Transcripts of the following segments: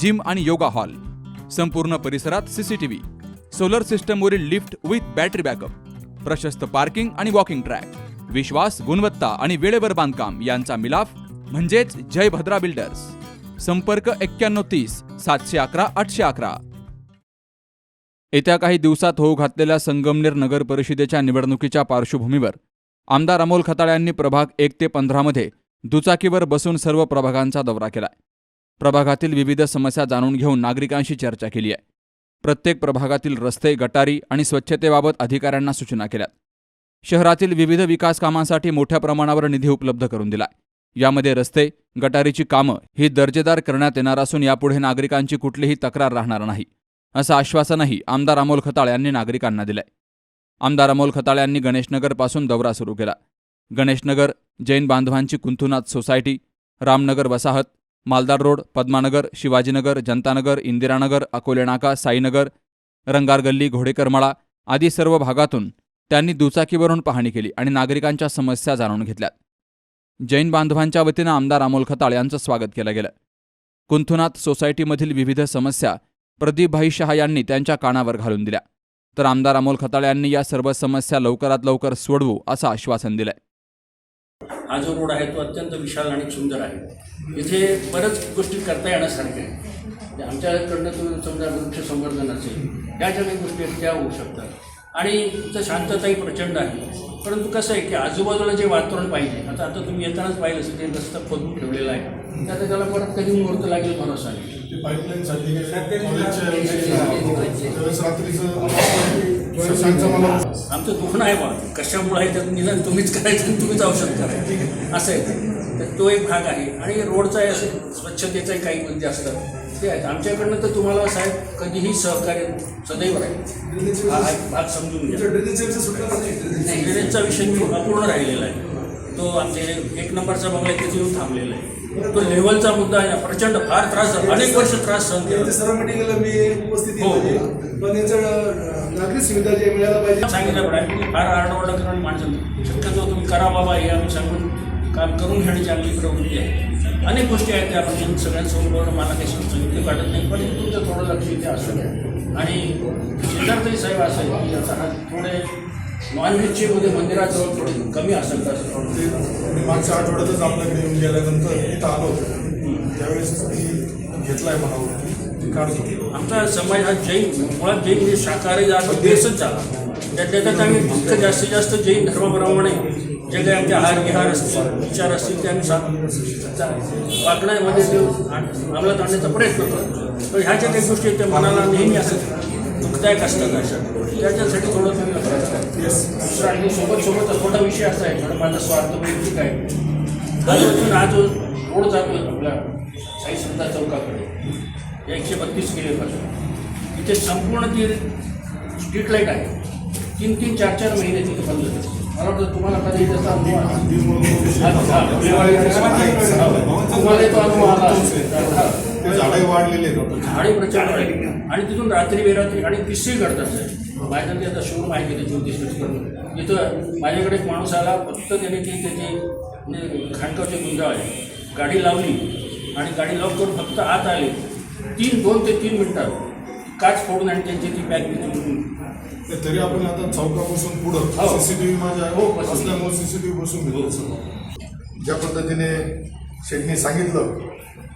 Gym आणि yoga hall. संपूर्ण परिसरात सीसीटीव्ही सोलर सिस्टमवरील लिफ्ट विथ बॅटरी बॅकअप. प्रशस्त पार्किंग आणि वॉकिंग ट्रॅक. विश्वास गुणवत्ता आणि वेळेवर बांधकाम यांचा मिलाफ म्हणजेच जय भद्रा बिल्डर्स. संपर्क एक्क्याण्णव तीस सातशे अकरा आठशे अकरा. येत्या काही दिवसात होऊ घातलेल्या संगमनेर नगर परिषदेच्या निवडणुकीच्या पार्श्वभूमीवर आमदार अमोल खताळ्यांनी प्रभाग एक ते पंधरामध्ये दुचाकीवर बसून सर्व प्रभागांचा दौरा केलाय. प्रभागातील विविध समस्या जाणून घेऊन नागरिकांशी चर्चा केली आहे. प्रत्येक प्रभागातील रस्ते गटारी आणि स्वच्छतेबाबत अधिकाऱ्यांना सूचना केल्यात शहरातील विविध विकास कामांसाठी मोठ्या प्रमाणावर निधी उपलब्ध करून दिला यामध्ये रस्ते गटारीची कामं ही दर्जेदार करण्यात येणार असून यापुढे नागरिकांची कुठलीही तक्रार राहणार नाही असं आश्वासनही आमदार अमोल खताळ यांनी नागरिकांना दिलंय. आमदार अमोल खताळ यांनी गणेशनगरपासून दौरा सुरू केला. गणेशनगर जैन बांधवांची कुंथुनाथ सोसायटी रामनगर वसाहत मालदार रोड पद्मानगर शिवाजीनगर जनतानगर इंदिरानगर अकोले नाका साईनगर रंगार गल्ली घोडेकरमाळा आदी सर्व भागातून त्यांनी दुचाकीवरून पाहणी केली आणि नागरिकांच्या समस्या जाणून घेतल्यात जैन बांधवांच्या वतीनं आमदार अमोल खताळ यांचं स्वागत केलं गेलं. कुंथुनाथ सोसायटीमधील विविध समस्या प्रदीपभाई शहा यांनी त्यांच्या कानावर घालून दिल्या. तर आमदार अमोल खताळ यांनी या सर्व समस्या लवकरात लवकर सोडवू असं आश्वासन दिलंय. हा जो रोड आहे तो अत्यंत विशाल आणि सुंदर आहे. इथे बऱ्याच गोष्टी करता येण्यासारख्या आहेत. म्हणजे आमच्याकडनं तुम्ही समजा वृक्ष संवर्धन असेल ह्या ज्या काही गोष्टी आहेत त्या होऊ शकतात. आणि इथं शांतताही प्रचंड आहे. परंतु कसं आहे की आजूबाजूला जे वातावरण पाहिजे आता आता तुम्ही येतानाच पाहिलं असेल ते रस्ता खोदून ठेवलेला आहे. त्यात त्याला परत कधी मुहूर्त लागेल भरोसा नाही आमचं दुखणं आहे बा कशामुळे आहे त्यात निदान तुम्हीच करायचं आणि तुम्हीच औषध करायचं. असं आहे. ते. तर तो एक भाग आहे. आणि रोडचाही असेल स्वच्छतेचाही काही मुद्दे असतात. ते आहेत. आमच्याकडनं तर तुम्हाला साहेब कधीही सहकार्य सदैव राहील. हा एक भाग समजून घ्या. ड्रेनेजचा विषय मी अपूर्ण राहिलेला आहे. तो आमचे एक नंबरचा बंगला आहे तिथे येऊन थांबलेला आहे. तो लेवलचा मुद्दा आहे ना. प्रचंड फार त्रास झाला अनेक वर्ष त्रास सहन केला. सर्व मिटिंगला मी उपस्थित हो. होते पण याचं नागरिक सुविधा जे मिळायला पाहिजे. सांगितलं पण आहे. फार आरडाओरडा करून माणसं शक्यतो तुम्ही करा बाबा हे आम्ही सांगून काम करून घेण्याची आपली प्रवृत्ती आहे. अनेक गोष्टी आहेत त्या आपण सगळ्यांसमोर मला काही सांगितलं. वाटत नाही. पण तुमचं थोडं लक्ष इथे असू आणि शेजारतही साहेब असं आहे की आता हा थोडे नॉनव्हेजचे मध्ये मंदिराजवळ थोडे कमी असेल तर मी मागच्या आठवड्यातच आपल्याकडे येऊन गेल्यानंतर इथं आलो होतो. त्यावेळेस मी घेतलाय मनावर ते काढतो. आमचा समाज हा जैन मुळात जैन म्हणजे शाकाहारी जात देशच झाला. त्यातल्या त्यात आम्ही जितकं जास्तीत जास्त जैन धर्माप्रमाणे जे काही आमचे आहार विहार असतील विचार असतील ते आम्ही वागण्यामध्ये ते अंमलात आणण्याचा प्रयत्न करतो. तर ह्या ज्या काही गोष्टी आहेत त्या मनाला नेहमी असं दुःखदायक असतात अशा. त्याच्यासाठी थोडं तुम्ही. दुसरं आणि सोबत सोबत थोडा विषय असा आहे थोडा माझा स्वार्थ वैयक्तिक आहे. आजपासून हा जो रोड जातो आपला साई श्रद्धा चौकाकडे. एकशे बत्तीस किलोपासून इथे संपूर्ण ती स्ट्रीट लाइट आहे तीन तीन चार चार महिने तिथे बंद होते मला वाटतं तुम्हाला कधी. ते झाडे वाढलेले झाडे प्रचंड आणि तिथून रात्री बेरात्री आणि किस्से घडतात माझ्याकडे आता शोरूम आहे तिथे ज्योतिष करून. तिथं माझ्याकडे एक माणूस आला फक्त त्याने ती त्याची खाणकावचे गुंजाळ गाडी लावली आणि गाडी लॉक करून फक्त आत आले. तीन दोन ते तीन मिनटात काच फोडून आणि त्यांची ती बॅग तिथून ते तरी आपण आता चौकापासून पुढं हो. सीसीटीव्ही माझ्या हो, बस. असल्यामुळे सीसीटीव्ही बसून घेतो. सगळं ज्या पद्धतीने शेटनी सांगितलं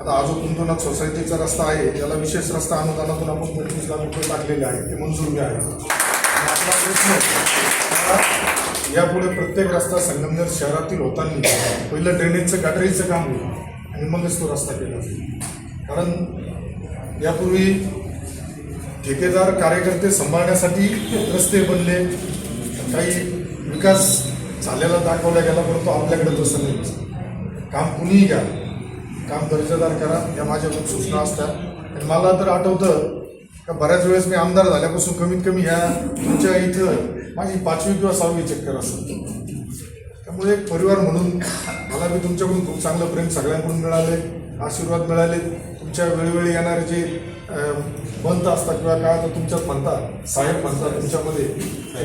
आता हा जो कुंतुनाथ सोसायटीचा रस्ता आहे त्याला विशेष रस्ता अनुदानातून आपण पंचवीस लाख रुपये टाकलेले आहेत ते मंजूर बी आहे आपला प्रश्न यापुढे प्रत्येक रस्ता संगमनेर शहरातील होताना पहिलं ड्रेनेजचं गटरीचं काम होईल. आणि मगच तो रस्ता केला जाईल. कारण यापूर्वी ठेकेदार कार्यकर्ते सांभाळण्यासाठी रस्ते बनले. काही विकास झालेला दाखवला गेला परंतु आपल्याकडे तसं नाही. काम कुणीही घ्या. काम दर्जेदार करा या माझ्या खूप सूचना असतात. आणि मला तर आठवतं का बऱ्याच वेळेस मी आमदार झाल्यापासून कमीत कमी ह्या तुमच्या इथं माझी पाचवी किंवा सहावी चक्कर असेल त्यामुळे एक परिवार म्हणून मला बी तुमच्याकडून खूप चांगलं प्रेम सगळ्यांकडून मिळाले आशीर्वाद मिळाले. तुमच्या वेळोवेळी येणारे जे पंत असतात किंवा काय तर तुमच्यात म्हणतात साहेब म्हणतात तुमच्यामध्ये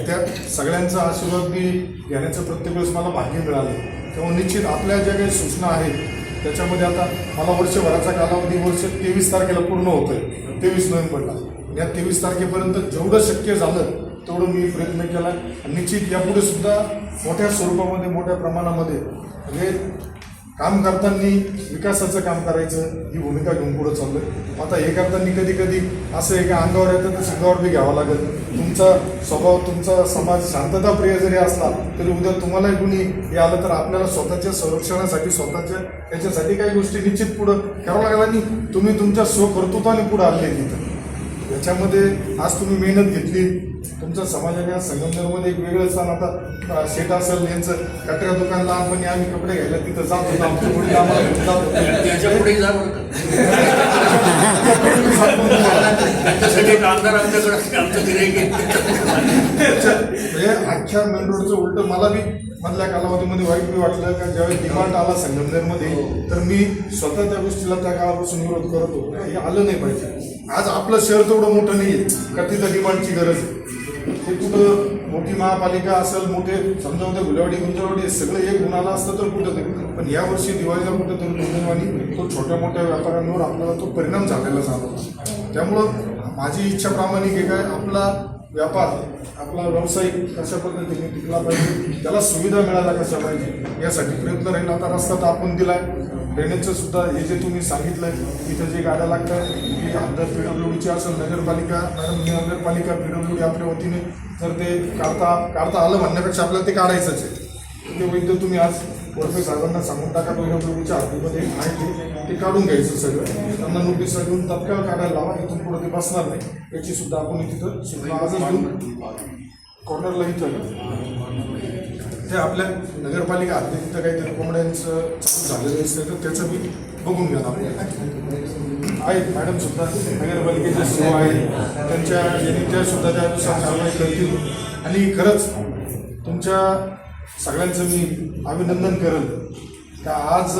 त्या सगळ्यांचा आशीर्वाद मी घेण्याचं प्रत्येक वेळेस मला भाग्य मिळालं. तेव्हा निश्चित आपल्या ज्या काही सूचना आहेत त्याच्यामध्ये आता मला वर्षभराचा कालावधी वर्ष तेवीस तारखेला पूर्ण होतोय. तेवीस नोव्हेंबरला या तेवीस तारखेपर्यंत जेवढं शक्य झालं तेवढं मी प्रयत्न केला. आणि निश्चित यापुढे सुद्धा मोठ्या स्वरूपामध्ये मोठ्या प्रमाणामध्ये म्हणजे काम करताना विकासाचं काम करायचं ही भूमिका घेऊन पुढे चाललोय. आता हे करताना कधी कधी असं एका अंगावर येतं तर शिंगावर बी घ्यावं लागेल. तुमचा स्वभाव तुमचा समाज शांतताप्रिय जरी असला तरी उद्या तुम्हालाही कुणी हे आलं तर आपल्याला स्वतःच्या संरक्षणासाठी स्वतःच्या याच्यासाठी काही गोष्टी निश्चित पुढं करावं लागेल आणि तुम्ही तुमच्या स्वकर्तृत्वाने पुढं आले तिथं याच्यामध्ये आज तुम्ही मेहनत घेतली तुमच्या समाजाने आज संगमनेरमध्ये एक वेगळं स्थान आता शेट असेल यांचं कटऱ्या दुकान लहानपणी आम्ही कपडे घ्यायला तिथं जात होतो आमच्या पुढे आमच्याकडे म्हणजे अख्ख्या मेन रोडचं उलट मला बी मधल्या कालावधीमध्ये वाईट बी वाटलं का ज्यावेळेस डिमांड आला संगमनेरमध्ये तर मी स्वतः त्या गोष्टीला त्या काळापासून विरोध करत. हे आलं नाही पाहिजे. आज आपलं शहर तेवढं मोठं नाही आहे का तिथं डिमांडची गरज आहे? ते कुठं मोठी महापालिका असेल मोठे समजा होते गुलावडी गुंजरवाडी हे सगळं एक गुणाला असतं तर कुठं तरी पण यावर्षी दिवाळीला कुठं तरी तो छोट्या मोठ्या व्यापाऱ्यांवर आपल्याला तो परिणाम झालेला जाणवला त्यामुळं माझी इच्छा प्रामाणिक आहे काय आपला व्यापार आपला व्यावसायिक कशा पद्धतीने टिकला पाहिजे त्याला सुविधा मिळाल्या कशा पाहिजे यासाठी प्रयत्न राहील. आता रस्ता तर आपण दिलाय. ड्रेनेजचं सुद्धा हे जे तुम्ही सांगितलंय इथं जे गाड्या लागतात की आमदार पी डब्ल्यू डीची असेल नगरपालिका मॅडम नगरपालिका पी डब्ल्यू डी आपल्या वतीने जर ते काढता काढता आलं म्हणण्यापेक्षा आपल्याला ते काढायचंच आहे. ते वैद्य तुम्ही आज वरफे साहेबांना सांगून टाका पी डब्ल्यू डीच्या हद्दीमध्ये आहे ते काढून घ्यायचं सगळं. त्यांना नोटीस घेऊन तत्काळ काढायला लावा इथून पुढे ते बसणार नाही. याची सुद्धा आपण तिथं सुद्धा आजच कॉर्नरला इथं ते आपल्या नगरपालिका हद्दीत काहीतरी कोंबड्यांचं चालू झालेलं असतं तर त्याचं मी बघून घ्या आपण आहेत मॅडम सुद्धा नगरपालिकेच्या सेवा आहेत. त्यांच्या यांनी त्या सुद्धा त्यानुसार कारवाई करतील. आणि खरंच तुमच्या सगळ्यांचं मी अभिनंदन करेल. का आज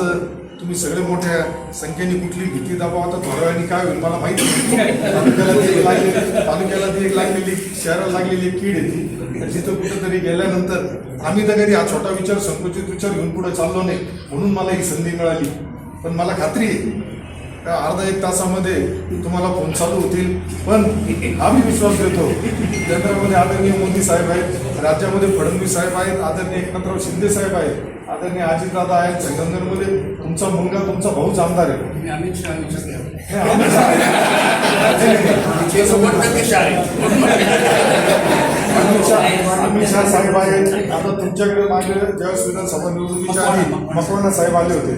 तुम्ही सगळे मोठ्या संख्येने कुठली भीती दाबा आता थोड्या वेळाने काय होईल? मला माहिती तालुक्याला ती एक लागलेली तालुक्याला ती एक लागलेली शहराला लागलेली एक कीड येते जिथं कुठंतरी गेल्यानंतर आम्ही तर कधी हा छोटा विचार संकुचित विचार घेऊन पुढे चाललो नाही. म्हणून मला ही संधी मिळाली. पण मला खात्री आहे. अर्धा एक तासामध्ये तुम्हाला फोन चालू होतील. पण आम्ही विश्वास देतो केंद्रामध्ये आदरणीय मोदी साहेब आहेत राज्यामध्ये फडणवीस साहेब आहेत आदरणीय एकनाथराव शिंदे साहेब आहेत आदरणीय अजितदादा आहेत संगमनेरमध्ये तुमचा मुलगा तुमचा भाऊच आमदार आहे. अमित शहा. अमित शहा साहेब आहेत. आता तुमच्याकडे मागे ज्यावेळेस विधानसभा निवडणुकीच्या आधी मकवाना साहेब आले होते.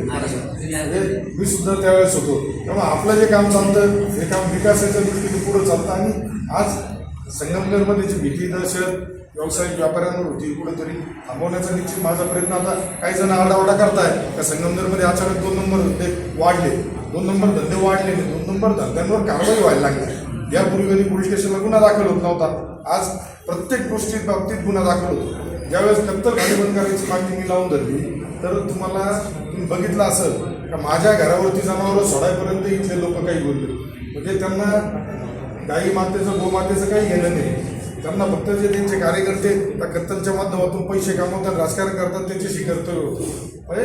मी सुद्धा त्यावेळेस होतो. त्यामुळे आपलं जे काम चालतं हे काम विकासाच्या दृष्टीने पुढे चालतं आणि आज संगमनेरमध्ये जी भीती दहशत व्यावसायिक व्यापाऱ्यांवर होती कुठेतरी थांबवण्याचा निश्चित माझा प्रयत्न आता काही जण आरडाओरडा करतायत. का संगमनेरमध्ये अचानक दोन नंबर धंदे वाढले. दोन नंबर धंदे वाढले नाही दोन नंबर धंद्यांवर कारवाई व्हायला लागली. यापूर्वी कधी पोलीस स्टेशनला गुन्हा दाखल होत नव्हता. आज प्रत्येक गोष्टी बाबतीत गुन्हा दाखल होतो. ज्यावेळेस कत्तल खाली करायची मागणी लावून धरली तर तुम्हाला तुम्ही बघितलं असेल का माझ्या घरावरती जनावरं सोडायपर्यंत इथले लोक काही बोलले. म्हणजे त्यांना गाई मातेचं गोमातेचं काही घेणं नाही. त्यांना फक्त जे त्यांचे कार्यकर्ते त्या कत्तलच्या माध्यमातून पैसे कमवतात राजकारण करतात त्याच्याशी कर्तव्य होतं म्हणजे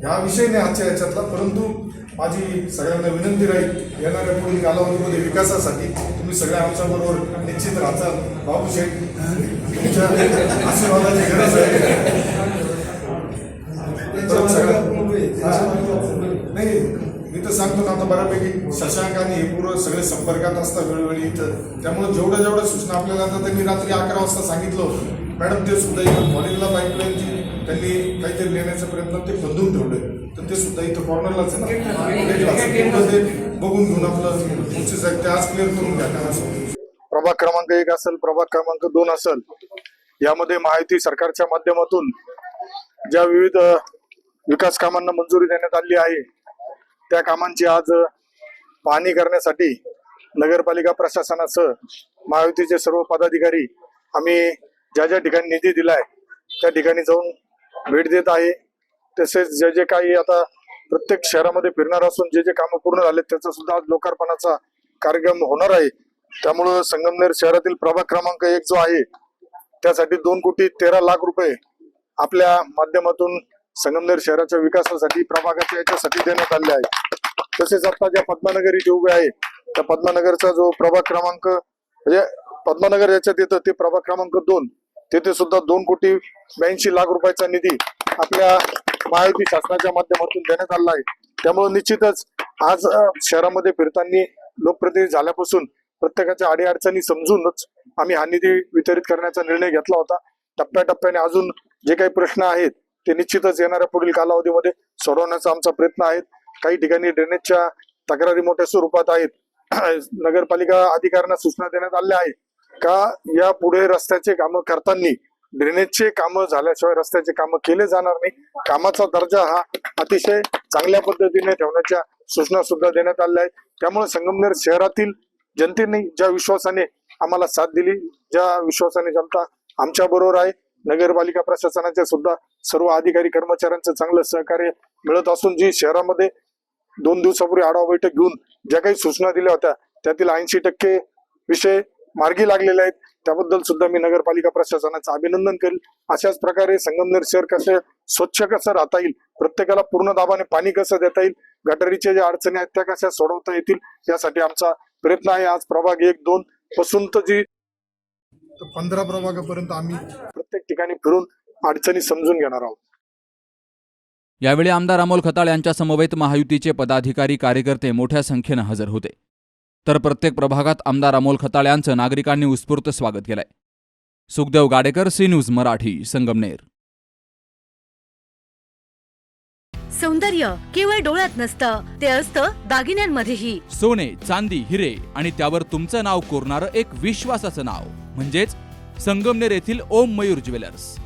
ह्या विषय नाही आजच्या याच्यातला परंतु माझी सगळ्यांना विनंती राहील येणाऱ्या पुढील कालावधीमध्ये विकासासाठी तुम्ही सगळ्या आमच्याबरोबर निश्चित राहचाल बाबू शेठ तुमच्या आशीर्वादाची गरज आहे. नाही मी तर सांगतो ना आता बऱ्यापैकी शशांक आणि हे पूर्व सगळे संपर्कात असतात वेळोवेळी इथं. त्यामुळे जेवढ्या जेवढ्या सूचना आपल्याला आता त्यांनी रात्री अकरा वाजता सांगितलं होतं मॅडम ते सुद्धा इथं कॉलेजला पाईपलाईनची त्यांनी काहीतरी नेण्याचा प्रयत्न ते बंधून ठेवले तर ते सुद्धा इथं कॉर्नरलाच आहे ना. बघून घेऊन आपलं तुमचे ते आज क्लिअर करून घ्या प्रभाग क्रमांक एक असेल प्रभाग क्रमांक दोन असेल यामध्ये माहिती सरकारच्या माध्यमातून ज्या विविध विकास कामांना मंजुरी देण्यात आली आहे त्या कामांची आज पाहणी करण्यासाठी नगरपालिका प्रशासनासह महायुतीचे सर्व पदाधिकारी आम्ही ज्या ज्या ठिकाणी निधी दिलाय त्या ठिकाणी जाऊन भेट देत आहे. तसेच जे जे काही आता प्रत्येक शहरामध्ये फिरणार असून जे जे कामं पूर्ण झाले त्याचा सुद्धा आज लोकार्पणाचा कार्यक्रम होणार आहे. त्यामुळं संगमनेर शहरातील प्रभाग क्रमांक एक जो आहे त्यासाठी दोन कोटी तेरा लाख रुपये आपल्या माध्यमातून संगमनेर शहराच्या विकासासाठी प्रभागाच्या याच्यासाठी देण्यात आले आहे तसेच आता ज्या पद्मानगर इथे उभे आहे त्या पद्मानगरचा जो प्रभाग क्रमांक म्हणजे पद्मानगर याच्यात येतं ते प्रभाग क्रमांक दोन तेथे सुद्धा दोन कोटी ब्याऐंशी लाख रुपयाचा निधी आपल्या महायुती शासनाच्या माध्यमातून देण्यात आला आहे. त्यामुळे निश्चितच आज शहरामध्ये फिरताना लोकप्रतिनिधी झाल्यापासून प्रत्येकाच्या अडीअडचणी समजूनच आम्ही हा निधी वितरित करण्याचा निर्णय घेतला होता. टप्प्याटप्प्याने अजून जे काही प्रश्न आहेत ते निश्चितच येणाऱ्या पुढील कालावधीमध्ये सोडवण्याचा आमचा प्रयत्न आहे. काही ठिकाणी ड्रेनेजच्या तक्रारी मोठ्या स्वरूपात आहेत. नगरपालिका अधिकाऱ्यांना सूचना देण्यात आल्या आहे का या पुढे रस्त्याचे कामं करताना ड्रेनेजचे कामं झाल्याशिवाय रस्त्याचे कामं केले जाणार नाही. कामाचा दर्जा हा अतिशय चांगल्या पद्धतीने ठेवण्याच्या सूचना सुद्धा देण्यात आल्या आहेत. त्यामुळे संगमनेर शहरातील जनतेने ज्या विश्वासाने आम्हाला साथ दिली ज्या विश्वासाने जनता आमच्या बरोबर आहे नगरपालिका प्रशासनाच्या सुद्धा सर्व अधिकारी कर्मचाऱ्यांचं चांगलं सहकार्य मिळत असून जी शहरामध्ये दोन दिवसापूर्वी आढावा बैठक घेऊन ज्या काही सूचना दिल्या होत्या त्यातील ऐंशी टक्के विषय मार्गी लागलेले आहेत. त्याबद्दल सुद्धा मी नगरपालिका प्रशासनाचं अभिनंदन करेल. अशाच प्रकारे संगमनेर शहर कसं स्वच्छ कसं राहता येईल प्रत्येकाला पूर्ण दाबाने पाणी कसं देता येईल गटारीच्या ज्या अडचणी आहेत त्या कशा सोडवता येतील यासाठी आमचा प्रयत्न आहे. आज प्रभाग एक दोन पासून तर जी पंधरा प्रभागापर्यंत आम्ही प्रत्येक ठिकाणी फिरून अडचणी समजून घेणार आहोत. यावेळी आमदार अमोल खताळ यांच्या समवेत महायुतीचे पदाधिकारी कार्यकर्ते मोठ्या संख्येनं हजर होते. तर प्रत्येक प्रभागात आमदार अमोल खताळ यांचं नागरिकांनी उत्स्फूर्त स्वागत केलंय. Sukhdev Gadekar C news Marathi Sangamner. सौंदर्य केवळ डोळ्यात नसतं ते असतं दागिन्यांमध्येही. सोने चांदी हिरे आणि त्यावर तुमचं नाव कोरणारं एक विश्वासाचं नाव. म्हणजेच संगमनेर येथील ओम मयूर ज्वेलर्स.